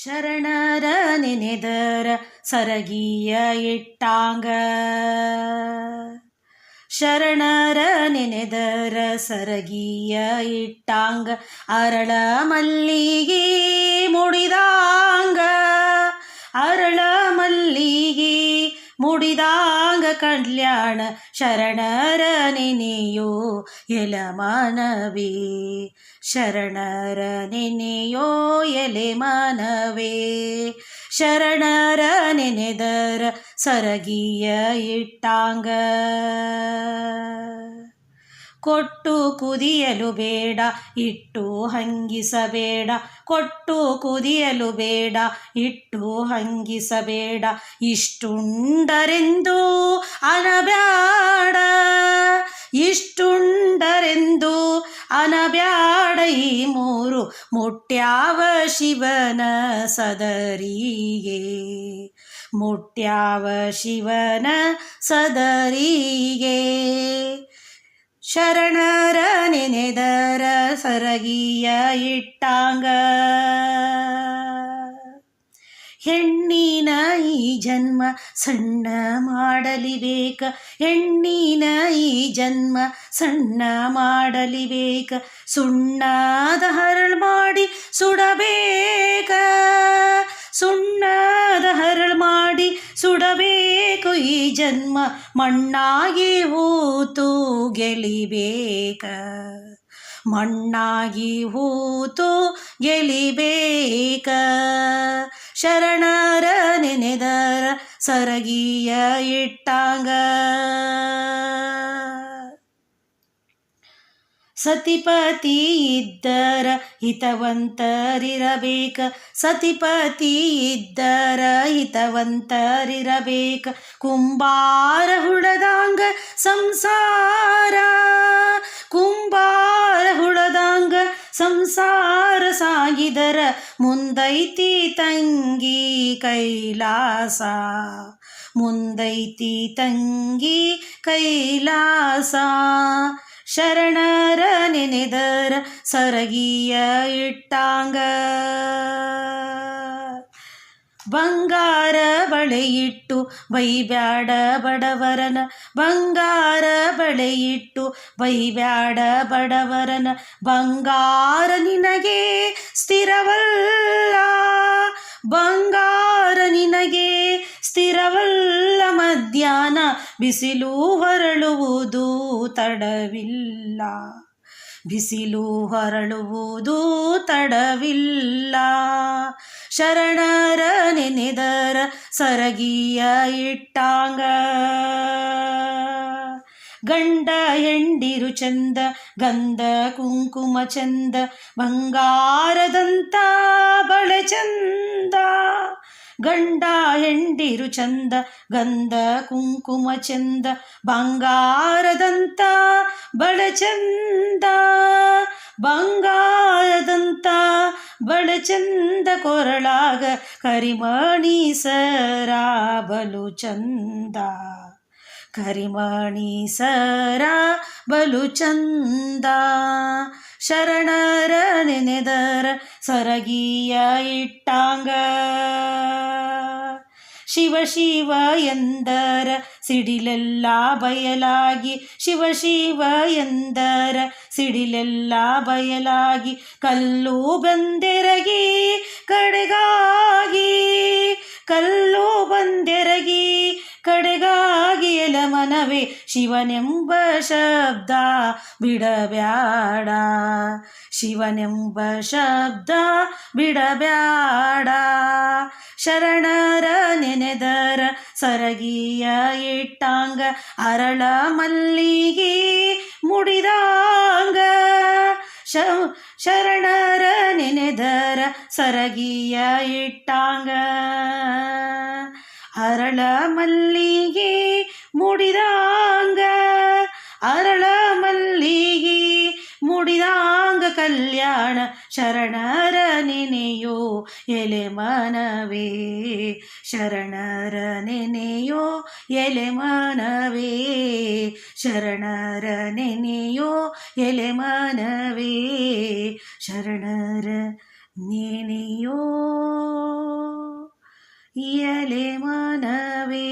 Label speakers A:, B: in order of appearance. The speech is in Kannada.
A: ಶರಣರ ನೆನೆದರ ಸರಗಿಯ ಇಟ್ಟಾಂಗ ಶರಣರ ನೆನೆದರ ಸರಗಿಯ ಇಟ್ಟಾಂಗ ಅರಳ ಮಲ್ಲಿಗೆ ಮುಡಿದಾಂಗ ಅರಳ ಮಲ್ಲಿಗೆ ಮುಡಿದಾಂಗ ಕಲ್ಯಾಣ ಶರಣರ ನೆನೆಯೋ ಎಲ ಮಾನವೇ ಶರಣರ ನೆನೆಯೋ ಎಲೆ ಮಾನವೇ ಶರಣರ ನೆನೆದರ ಸರಗಿಯ ಇಟ್ಟಾಂಗ ಕೊಟ್ಟು ಕುದಿಯಲು ಬೇಡ, ಇಟ್ಟು ಹಂಗಿಸಬೇಡ. ಕೊಟ್ಟು ಕುದಿಯಲು ಬೇಡ, ಇಟ್ಟು ಹಂಗಿಸಬೇಡ. ಇಷ್ಟುಂಡರೆಂದು ಅನಬ್ಯಾಡ ಇಷ್ಟುಂಡರೆಂದು ಅನಬ್ಯಾಡ ಈ ಮೂರು ಮುಟ್ಯಾವ ಶಿವನ ಸದರಿಗೆ. ಮುಟ್ಯಾವ ಶಿವನ ಸದರಿಗೆ. ಶರಣರ ನೆನೆದರ ಸರಗಿಯ ಇಟ್ಟಾಂಗ. ಹೆಣ್ಣಿನ ಈ ಜನ್ಮ ಸಣ್ಣ ಮಾಡಲಿಬೇಕ. ಹೆಣ್ಣಿನ ಈ ಜನ್ಮ ಸಣ್ಣ ಮಾಡಲಿಬೇಕ. ಸುಣ್ಣದ ಹರಳು ಮಾಡಿ ಸುಡಬೇಕ. ಜನ್ಮ ಮಣ್ಣಾಗಿ ಹೂತು ಗೆಲಿಬೇಕ. ಮಣ್ಣಾಗಿ ಹೂತು ಗೆಲಿಬೇಕ. ಶರಣರ ನೆನೆದರ ಸರಗಿಯ ಇಟ್ಟಾಂಗ. ಸತಿಪತಿ ಇದ್ದರ ಹಿತವಂತರಿರಬೇಕ. ಸತಿಪತಿ ಇದ್ದರ ಹಿತವಂತರಿರಬೇಕ. ಕುಂಬಾರ ಹುಳದಾಂಗ ಸಂಸಾರ ಕುಂಬಾರ ಹುಳದಾಂಗ ಸಂಸಾರ ಸಾಗಿದರ ಮುಂದೈತಿ ತಂಗಿ ಕೈಲಾಸ. ಮುಂದೈತಿ ತಂಗಿ ಕೈಲಾಸ. ಶರಣರ ನೆನೆದರ ಸರಗಿಯ ಇಟ್ಟಾಂಗ. ಬಂಗಾರ ಬಳೆಯಿಟ್ಟು ಬೈಬ್ಯಾಡ ಬಡವರನ. ಬಂಗಾರ ಬಳೆಯಿಟ್ಟು ಬೈಬ್ಯಾಡ ಬಡವರನ. ಬಂಗಾರ ನಿನಗೆ ಸ್ಥಿರವಲ್ಲ. ಬಂಗಾರ ಬಿಸಿಲು ಹೊರಳುವುದು ತಡವಿಲ್ಲ. ಬಿಸಿಲು ಹೊರಳುವುದು ತಡವಿಲ್ಲ. ಶರಣರ ನೆನೆದರ ಸರಗಿಯ ಇಟ್ಟಾಂಗ. ಗಂಡ ಹೆಂಡಿರು ಚಂದ, ಗಂಧ ಕುಂಕುಮ ಚಂದ, ಬಂಗಾರದಂತ ಬಳೆ ಚಂದ. ಗಂಡ ಹೆಂಡಿರು ಚಂದ, ಗಂಧ ಕುಂಕುಮ ಚಂದ, ಬಂಗಾರದಂತ ಬಡ ಚಂದ. ಬಂಗಾರದಂತ ಬಡ ಚಂದ ಕೊರಳಾಗ ಕರಿಮಣಿ ಸರಾಬಲು ಚಂದ. ಕರಿಮಣಿ ಸರ ಬಲು ಚಂದ. ಶರಣರ ನೆನೆದರ ಸರಗಿಯ ಇಟ್ಟಾಂಗ. ಶಿವ ಶಿವ ಎಂದರ ಸಿಡಿಲೆಲ್ಲ ಬಯಲಾಗಿ, ಶಿವ ಶಿವ ಎಂದರ ಸಿಡಿಲೆಲ್ಲ ಬಯಲಾಗಿ, ಕಲ್ಲು ಬಂದೆರಗಿ, ಕಡೆಗಾಗಿ ಮನವೇ ಶಿವನೆಂಬ ಶಬ್ದ ಬಿಡಬ್ಯಾಡ. ಶಿವನೆಂಬ ಶಬ್ದ ಬಿಡಬ್ಯಾಡ. ಶರಣರ ನೆನೆದರ ಸರಗಿಯ ಇಟ್ಟಾಂಗ ಅರಳ ಮಲ್ಲಿಗೆ ಮುಡಿದಾಂಗ. ಶರಣರ ನೆನೆದರ ಸರಗಿಯ ಇಟ್ಟಾಂಗ ಅರಳ ಮಲ್ಲಿಗೆ ಮುಡಿದಾಂಗ ಅರಳ ಮಲ್ಲಿಗೆ ಮುಡಿದಾಂಗ ಕಲ್ಯಾಣ ಶರಣರ ನೆನೆಯೋ ಎಲೆ ಮನವೇ ಶರಣರ ನೆನೆಯೋ ಎಲೆ ಮನವೇ ಶರಣರ ನೆನೆಯೋ ಎಲೆ ಮನವೇ ಶರಣರ ನೆನೆಯೋ ಇಯಲೆ ಮನವೇ